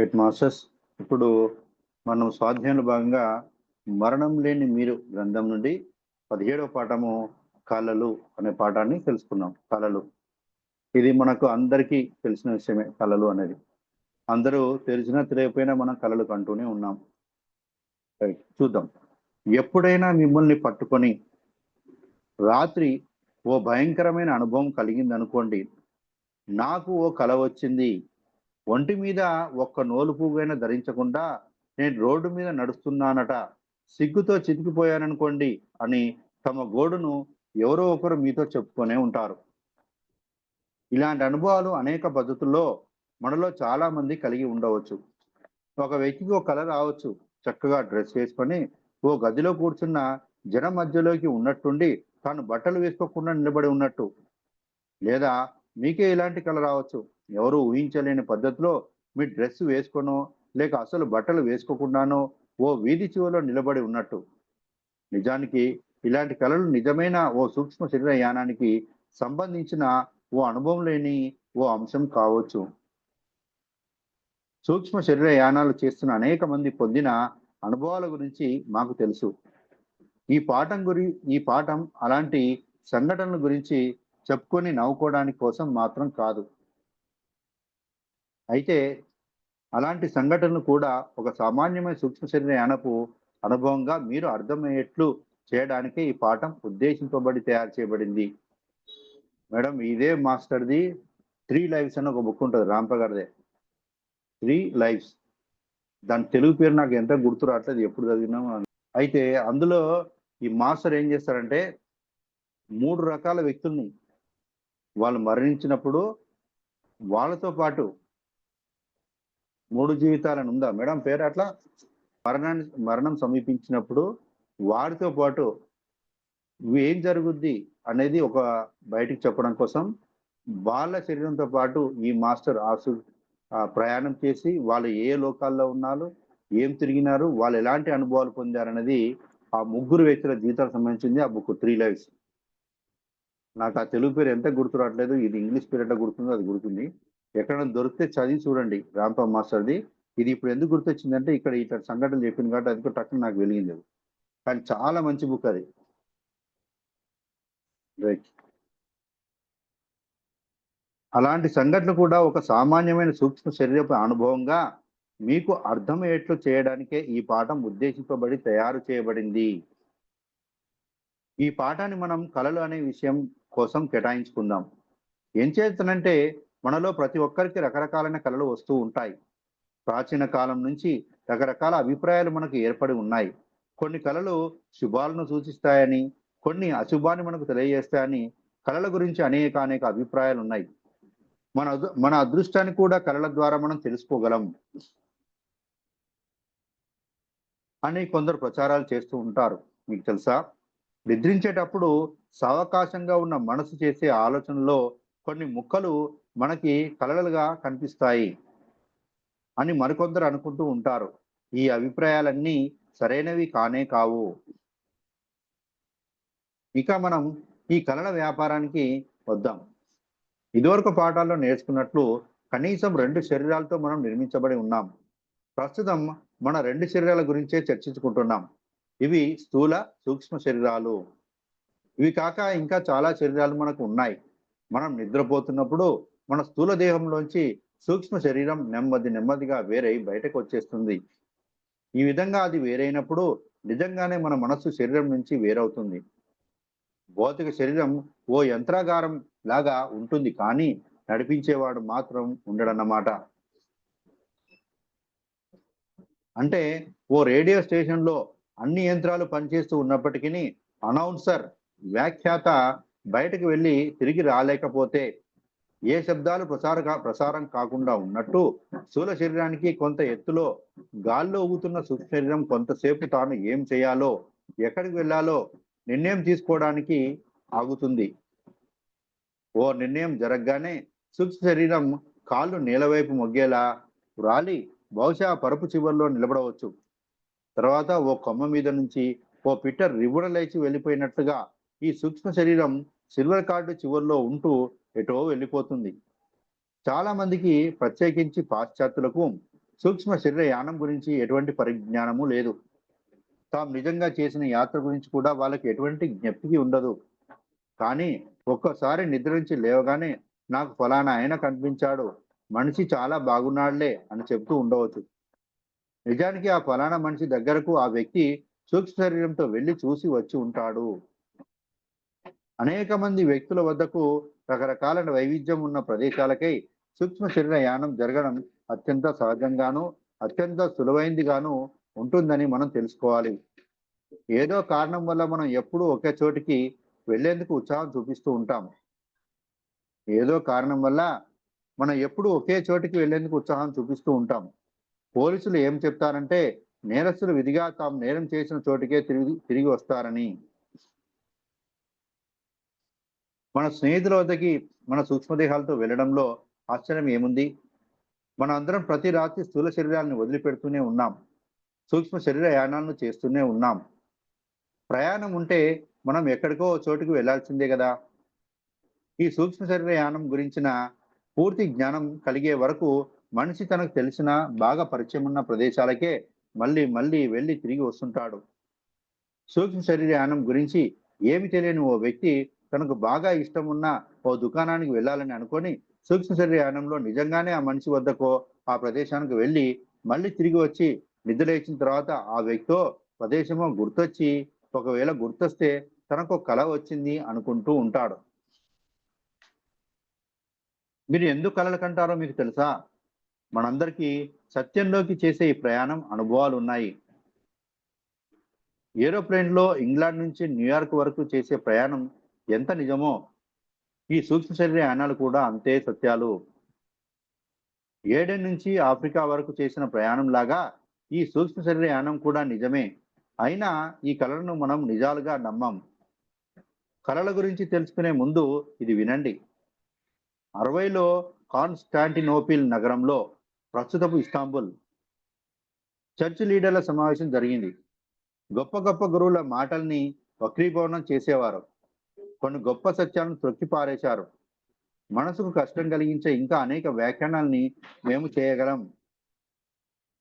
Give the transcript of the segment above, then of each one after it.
Right masters. ఇప్పుడు మనం స్వాధ్యాయంలో భాగంగా మరణం లేని మీరు గ్రంథం నుండి పదిహేడవ పాఠము కళలు అనే పాఠాన్ని తెలుసుకున్నాం. కళలు. ఇది మనకు అందరికీ తెలిసిన విషయమే కళలు అనేది. అందరూ తెలిసినా తెలియకపోయినా మనం కళలు కంటూనే ఉన్నాం. రైట్ చూద్దాం. ఎప్పుడైనా మిమ్మల్ని పట్టుకొని రాత్రి ఓ భయంకరమైన అనుభవం కలిగింది అనుకోండి నాకు ఓ కళ వచ్చింది ఒంటి మీద ఒక్క నోలు పువ్వైనా ధరించకుండా నేను రోడ్డు మీద నడుస్తున్నానట సిగ్గుతో చితికిపోయాననుకోండి అని తమ గోడును ఎవరో ఒకరు మీతో చెప్పుకొనే ఉంటారు. ఇలాంటి అనుభవాలు అనేక పద్ధతుల్లో మనలో చాలా మంది కలిగి ఉండవచ్చు. ఒక వ్యక్తికి ఒక కళ రావచ్చు చక్కగా డ్రెస్ వేసుకొని ఓ గదిలో కూర్చున్న జన మధ్యలోకి ఉన్నట్టుండి తాను బట్టలు వేసుకోకుండా నిలబడి ఉన్నట్టు. లేదా మీకే ఇలాంటి కళ రావచ్చు ఎవరు ఊహించలేని పద్ధతిలో మీ డ్రెస్ వేసుకోనో లేక అసలు బట్టలు వేసుకోకుండానో ఓ వీధి చివరిలో నిలబడి ఉన్నట్టు. నిజానికి ఇలాంటి కళలు నిజమైన ఓ సూక్ష్మ శరీర యానానికి సంబంధించిన ఓ అనుభవం లేని ఓ అంశం కావచ్చు. సూక్ష్మ శరీర యానాలు చేస్తున్న అనేక మంది పొందిన అనుభవాల గురించి మాకు తెలుసు. ఈ పాఠం గురి ఈ పాఠం అలాంటి సంఘటనల గురించి చెప్పుకొని నవ్వుకోవడానికి కోసం మాత్రం కాదు. అయితే అలాంటి సంఘటనలు కూడా ఒక సామాన్యమైన సూక్ష్మ శరీర యానపు అనుభవంగా మీరు అర్థమయ్యేట్లు చేయడానికి ఈ పాఠం ఉద్దేశింపబడి తయారు చేయబడింది. మేడం ఇదే మాస్టర్ది త్రీ లైవ్స్ అని ఒక బుక్ ఉంటుంది రాంప గారిదే. Three lives. దాని తెలుగు పేరు నాకు ఎంత గుర్తు రావట్లేదు ఎప్పుడు చదివినా అయితే అందులో ఈ మాస్టర్ ఏం చేస్తారంటే మూడు రకాల వ్యక్తుల్ని వాళ్ళు మరణించినప్పుడు వాళ్ళతో పాటు మూడు జీవితాలను ఉందా? మేడం పేరు అట్లా మరణాన్ని మరణం సమీపించినప్పుడు వారితో పాటు ఏం జరుగుద్ది అనేది ఒక బయటికి చెప్పడం కోసం వాళ్ళ శరీరంతో పాటు ఈ మాస్టర్ ఆసు ప్రయాణం చేసి వాళ్ళు ఏ లోకాల్లో ఉన్నారు ఏం తిరిగినారు వాళ్ళు ఎలాంటి అనుభవాలు పొందారనేది ఆ ముగ్గురు వ్యక్తుల జీవితాలకు సంబంధించింది ఆ బుక్ త్రీ లైఫ్స్ నాకు ఆ తెలుగు పేరు ఎంత గుర్తు రావట్లేదు ఇది ఇంగ్లీష్ పేరు ఎట్లా గుర్తుందో అది గుర్తుంది. ఎక్కడ దొరికితే చదివి చూడండి రాంప మాస్టర్ది. ఇది ఇప్పుడు ఎందుకు గుర్తొచ్చిందంటే ఇక్కడ ఇట్లా సంఘటనలు చెప్పింది కాబట్టి అది కూడా టక్కున నాకు వెలిగింది అది. కానీ చాలా మంచి బుక్ అది. రైట్ అలాంటి సంఘటన కూడా ఒక సామాన్యమైన సూక్ష్మ శరీరపు అనుభవంగా మీకు అర్థమయ్యేట్లు చేయడానికే ఈ పాఠం ఉద్దేశింపబడి తయారు చేయబడింది. ఈ పాఠాన్ని మనం కళలు అనే విషయం కోసం కేటాయించుకుందాం. ఏం చేస్తానంటే మనలో ప్రతి ఒక్కరికి రకరకాలైన కళలు వస్తూ ఉంటాయి. ప్రాచీన కాలం నుంచి రకరకాల అభిప్రాయాలు మనకు ఏర్పడి ఉన్నాయి. కొన్ని కళలు శుభాలను సూచిస్తాయని కొన్ని అశుభాన్ని మనకు తెలియజేస్తాయని కళల గురించి అనేక అనేక అభిప్రాయాలు ఉన్నాయి. మన మన అదృష్టాన్ని కూడా కళల ద్వారా మనం తెలుసుకోగలం. అని కొందరు ప్రచారాలు చేస్తూ ఉంటారు. మీకు తెలుసా? నిద్రించేటప్పుడు సావకాశంగా ఉన్న మనసు చేసే ఆలోచనలో కొన్ని ముక్కలు మనకి కలలుగా కనిపిస్తాయి అని మరికొందరు అనుకుంటూ ఉంటారు. ఈ అభిప్రాయాలన్నీ సరైనవి కానే కావు. ఇక మనం ఈ కళల వ్యాపారానికి వద్దాం. ఇదివరకు పాఠాల్లో నేర్చుకున్నట్లు కనీసం రెండు శరీరాలతో మనం నిర్మించబడి ఉన్నాం. ప్రస్తుతం మన రెండు శరీరాల గురించే చర్చించుకుంటున్నాం. ఇవి స్థూల సూక్ష్మ శరీరాలు. ఇవి కాక ఇంకా చాలా శరీరాలు మనకు ఉన్నాయి. మనం నిద్రపోతున్నప్పుడు మన స్థూల దేహంలోంచి సూక్ష్మ శరీరం నెమ్మది నెమ్మదిగా వేరై బయటకు వచ్చేస్తుంది ఈ విధంగా అది వేరైనప్పుడు నిజంగానే మన మనస్సు శరీరం నుంచి వేరవుతుంది. భౌతిక శరీరం ఓ యంత్రాగారం లాగా ఉంటుంది కానీ నడిపించేవాడు మాత్రం ఉండడన్నమాట. అంటే ఓ రేడియో స్టేషన్లో అన్ని యంత్రాలు పనిచేస్తూ ఉన్నప్పటికీ అనౌన్సర్ వ్యాఖ్యాత బయటకు వెళ్ళి తిరిగి రాలేకపోతే ఏ శబ్దాలు ప్రసార ప్రసారం కాకుండా ఉన్నట్టు స్థూల శరీరానికి కొంత ఎత్తులో గాల్లో ఊగుతున్న సూక్ష్మ శరీరం కొంతసేపు తాను ఏం చేయాలో ఎక్కడికి వెళ్ళాలో నిర్ణయం తీసుకోవడానికి ఆగుతుంది. ఓ నిర్ణయం జరగగానే సూక్ష్మ శరీరం కాళ్ళు నేలవైపు మొగ్గేలా రాలి బహుశా పరుపు చివరిలో నిలబడవచ్చు. తర్వాత ఓ కొమ్మ మీద నుంచి ఓ పిట్టర్ రివుడ లేచి వెళ్ళిపోయినట్లుగా ఈ సూక్ష్మ శరీరం సిల్వర్ కార్డు చివరిలో ఉంటూ ఎటో వెళ్ళిపోతుంది. చాలా మందికి ప్రత్యేకించి పాశ్చాత్యులకు సూక్ష్మ శరీర యానం గురించి ఎటువంటి పరిజ్ఞానము లేదు. తాము నిజంగా చేసిన యాత్ర గురించి కూడా వాళ్ళకి ఎటువంటి జ్ఞప్తికి ఉండదు. కానీ ఒక్కసారి నిద్ర నుంచి లేవగానే నాకు ఫలానా ఆయన కనిపించాడు. మనిషి చాలా బాగున్నాడులే అని చెప్తూ ఉండవచ్చు. నిజానికి ఆ ఫలానా మనిషి దగ్గరకు ఆ వ్యక్తి సూక్ష్మ శరీరంతో వెళ్ళి చూసి వచ్చి ఉంటాడు. అనేక మంది వ్యక్తుల వద్దకు రకరకాల వైవిధ్యం ఉన్న ప్రదేశాలకై సూక్ష్మ శరీర యానం జరగడం అత్యంత సహజంగాను అత్యంత సులువైందిగాను ఉంటుందని మనం తెలుసుకోవాలి. ఏదో కారణం వల్ల మనం ఎప్పుడూ ఒకే చోటికి వెళ్ళేందుకు ఉత్సాహం చూపిస్తూ ఉంటాం. ఏదో కారణం వల్ల మనం ఎప్పుడు ఒకే చోటికి వెళ్ళేందుకు ఉత్సాహం చూపిస్తూ ఉంటాం. పోలీసులు ఏం చెప్తారంటే నేరస్తులు విధిగా తాము నేరం చేసిన చోటికే తిరిగి తిరిగి వస్తారని. మన స్నేహితుల వద్దకి మన సూక్ష్మదేహాలతో వెళ్ళడంలో ఆశ్చర్యం ఏముంది? మన అందరం ప్రతి రాత్రి స్థూల శరీరాలను వదిలిపెడుతూనే ఉన్నాం. సూక్ష్మ శరీర యానాలను చేస్తూనే ఉన్నాం. ప్రయాణం ఉంటే మనం ఎక్కడికో చోటుకు వెళ్ళాల్సిందే కదా. ఈ సూక్ష్మ శరీర యానం గురించిన పూర్తి జ్ఞానం కలిగే వరకు మనిషి తనకు తెలిసిన బాగా పరిచయం ఉన్న ప్రదేశాలకే మళ్ళీ మళ్ళీ వెళ్ళి తిరిగి వస్తుంటాడు. సూక్ష్మ శరీర యానం గురించి ఏమి తెలియని ఓ వ్యక్తి తనకు బాగా ఇష్టం ఉన్న ఓ దుకాణానికి వెళ్ళాలని అనుకొని సూక్ష్మ శరీర యానంలో నిజంగానే ఆ మనిషి వద్దకో ఆ ప్రదేశానికి వెళ్ళి మళ్ళీ తిరిగి వచ్చి నిద్రలేచిన తర్వాత ఆ వ్యక్తితో ప్రదేశమో గుర్తొచ్చి ఒకవేళ గుర్తొస్తే తనకు ఒక కళ వచ్చింది అనుకుంటూ ఉంటాడు. మీరు ఎందుకు కళలు కంటారో మీకు తెలుసా? మనందరికీ సత్యంలోకి చేసే ఈ ప్రయాణం అనుభవాలు ఉన్నాయి. ఏరోప్లేన్లో ఇంగ్లాండ్ నుంచి న్యూయార్క్ వరకు చేసే ప్రయాణం ఎంత నిజమో ఈ సూక్ష్మ శరీర యానాలు కూడా అంతే సత్యాలు. ఏడెన్ నుంచి ఆఫ్రికా వరకు చేసిన ప్రయాణం లాగా ఈ సూక్ష్మ శరీర యానం కూడా నిజమే. అయినా ఈ కళలను మనం నిజాలుగా నమ్మం. కళల గురించి తెలుసుకునే ముందు ఇది వినండి. అరవైలో కాన్స్టాంటినోపిల్ నగరంలో ప్రస్తుతపు ఇస్తాంబుల్ చర్చ్ లీడర్ల సమావేశం జరిగింది. గొప్ప గొప్ప గురువుల మాటల్ని వక్రీభవనం చేసేవారు. కొన్ని గొప్ప సత్యాలను త్రొక్కిపారేశారు మనసుకు కష్టం కలిగించే ఇంకా అనేక వ్యాఖ్యానాల్ని మేము చేయగలం.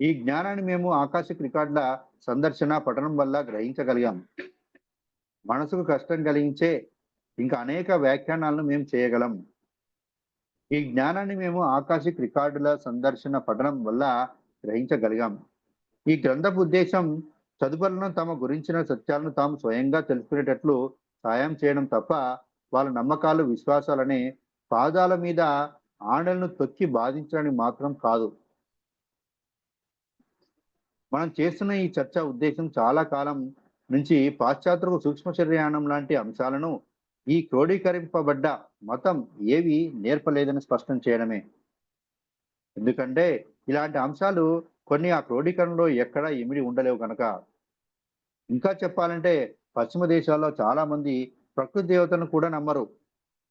ఈ జ్ఞానాన్ని మేము ఆకాశిక రికార్డుల సందర్శన పఠనం వల్ల గ్రహించగలిగాం. మనసుకు కష్టం కలిగించే ఇంకా అనేక వ్యాఖ్యానాలను మేము చేయగలం. ఈ జ్ఞానాన్ని మేము ఆకాశిక్ రికార్డుల సందర్శన పఠనం వల్ల గ్రహించగలిగాం. ఈ గ్రంథపు ఉద్దేశం చదువులను తమ గురించిన సత్యాలను తాము స్వయంగా తెలుసుకునేటట్లు సాయం చేయడం తప్ప వాళ్ళ నమ్మకాలు విశ్వాసాలని పాదాల మీద ఆండలను తొక్కి బాధించడానికి మాత్రం కాదు. మనం చేస్తున్న ఈ చర్చ ఉద్దేశం చాలా కాలం నుంచి పాశ్చాత్యకు సూక్ష్మ శరీరానం లాంటి అంశాలను ఈ క్రోడీకరింపబడ్డ మతం ఏవి నేర్పలేదని స్పష్టం చేయడమే. ఎందుకంటే ఇలాంటి అంశాలు కొన్ని ఆ క్రోడీకరణలో ఎక్కడా ఇమిడి ఉండలేవు కనుక ఇంకా చెప్పాలంటే పశ్చిమ దేశాల్లో చాలా మంది ప్రకృతి దేవతలను కూడా నమ్మరు.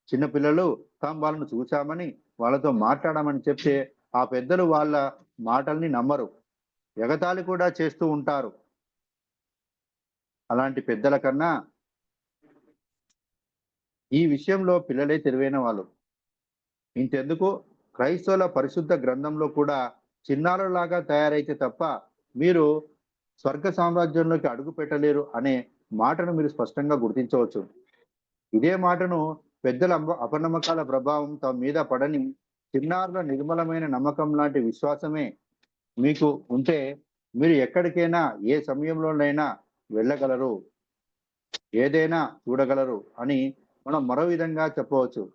చిన్నపిల్లలు తాము వాళ్ళను చూశామని వాళ్ళతో మాట్లాడమని చెప్తే ఆ పెద్దలు వాళ్ళ మాటల్ని నమ్మరు. ఎగతాళి కూడా చేస్తూ ఉంటారు. అలాంటి పెద్దల కన్నా ఈ విషయంలో పిల్లలే తెలివైన వాళ్ళు. ఇంతెందుకు? క్రైస్తవుల పరిశుద్ధ గ్రంథంలో కూడా చిన్నారులాగా తయారైతే తప్ప మీరు స్వర్గ సామ్రాజ్యంలోకి అడుగు పెట్టలేరు అనే మాటను మీరు స్పష్టంగా గుర్తించవచ్చు. ఇదే మాటను పెద్దల అపనమ్మకాల ప్రభావం తమ మీద పడని చిన్నారుల నిర్మలమైన నమ్మకం లాంటి విశ్వాసమే మీకు ఉంటే మీరు ఎక్కడికైనా ఏ సమయంలోనైనా వెళ్ళగలరు. ఏదైనా చూడగలరు అని మనం మరో విధంగా చెప్పవచ్చు.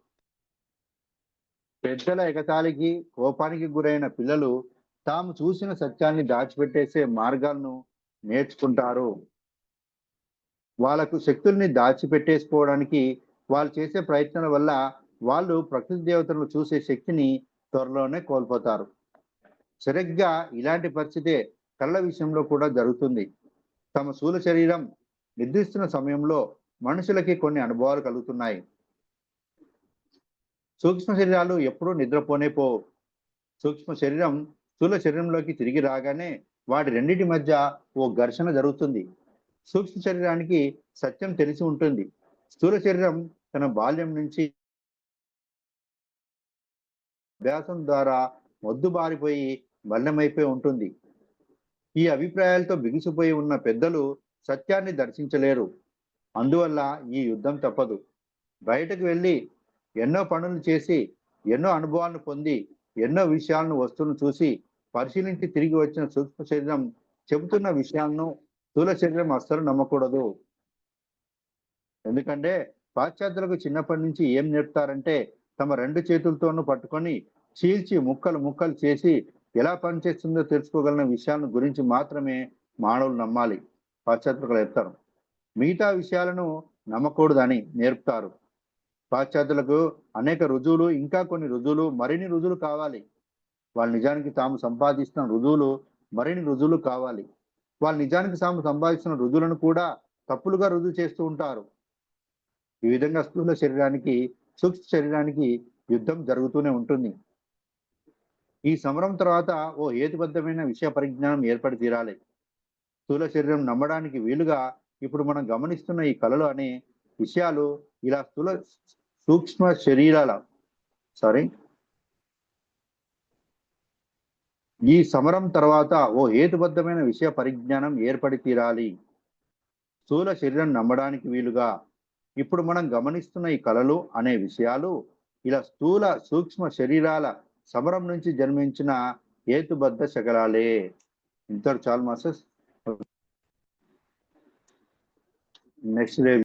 పెద్దల ఎగతాళికి కోపానికి గురైన పిల్లలు తాము చూసిన సత్యాన్ని దాచిపెట్టేసే మార్గాలను నేర్చుకుంటారు. వాళ్ళకు శక్తుల్ని దాచిపెట్టేసుకోవడానికి వాళ్ళు చేసే ప్రయత్నాల వల్ల వాళ్ళు ప్రకృతి దేవతలను చూసే శక్తిని త్వరలోనే కోల్పోతారు. సరిగ్గా ఇలాంటి పరిస్థితే కళ్ళ విషయంలో కూడా జరుగుతుంది. తమ స్థూల శరీరం నిద్రిస్తున్న సమయంలో మనుషులకి కొన్ని అనుభవాలు కలుగుతున్నాయి. సూక్ష్మ శరీరాలు ఎప్పుడూ నిద్రపోనే పోవు. సూక్ష్మ శరీరం స్థూల శరీరంలోకి తిరిగి రాగానే వాటి రెండింటి మధ్య ఓ ఘర్షణ జరుగుతుంది. సూక్ష్మ శరీరానికి సత్యం తెలిసి ఉంటుంది. స్థూల శరీరం తన బాల్యం నుంచి అభ్యాసం ద్వారా మొద్దు బారిపోయి ఉంటుంది. ఈ అభిప్రాయాలతో బిగిసిపోయి ఉన్న పెద్దలు సత్యాన్ని దర్శించలేరు. అందువల్ల ఈ యుద్ధం తప్పదు. బయటకు వెళ్ళి ఎన్నో పనులు చేసి ఎన్నో అనుభవాలను పొంది ఎన్నో విషయాలను వస్తువులను చూసి పరిశీలించి తిరిగి వచ్చిన సూక్ష్మ శరీరం చెబుతున్న విషయాలను స్థూల శరీరం అస్సలు నమ్మకూడదు. ఎందుకంటే పాశ్చాత్యులకు చిన్నప్పటి నుంచి ఏం నేర్పుతారంటే తమ రెండు చేతులతోనూ పట్టుకొని చీల్చి ముక్కలు ముక్కలు చేసి ఎలా పనిచేస్తుందో తెలుసుకోగలిగిన విషయాలను గురించి మాత్రమే మానవులు నమ్మాలి. పాశ్చాత్యులకు చెప్తారు. మిగతా విషయాలను నమ్మకూడదని నేర్పుతారు. పాశ్చాత్యులకు అనేక రుజువులు ఇంకా కొన్ని రుజువులు మరిన్ని రుజువులు కావాలి. వాళ్ళు నిజానికి తాము సంపాదిస్తున్న రుజువులు మరిన్ని రుజువులు కావాలి. వాళ్ళు నిజానికి సాము సంభావిస్తున్న రుజువులను కూడా తప్పులుగా రుజువు చేస్తూ ఉంటారు. ఈ విధంగా స్థూల శరీరానికి సూక్ష్మ శరీరానికి యుద్ధం జరుగుతూనే ఉంటుంది. ఈ సమరం తర్వాత ఓ హేతుబద్ధమైన విషయ పరిజ్ఞానం ఏర్పడి తీరాలి. స్థూల శరీరం నమ్మడానికి వీలుగా ఇప్పుడు మనం గమనిస్తున్న ఈ కళలు అనే విషయాలు ఇలా స్థూల సూక్ష్మ శరీరాల సారీ ఈ సమరం తర్వాత ఓ హేతుబద్ధమైన విషయ పరిజ్ఞానం ఏర్పడి తీరాలి. స్థూల శరీరం నమ్మడానికి వీలుగా. ఇప్పుడు మనం గమనిస్తున్న ఈ కళలు అనే విషయాలు ఇలా స్థూల సూక్ష్మ శరీరాల సమరం నుంచి జన్మించిన హేతుబద్ధ శకలాలే. ఇంతటి చాలు మాస్టర్స్. నెక్స్ట్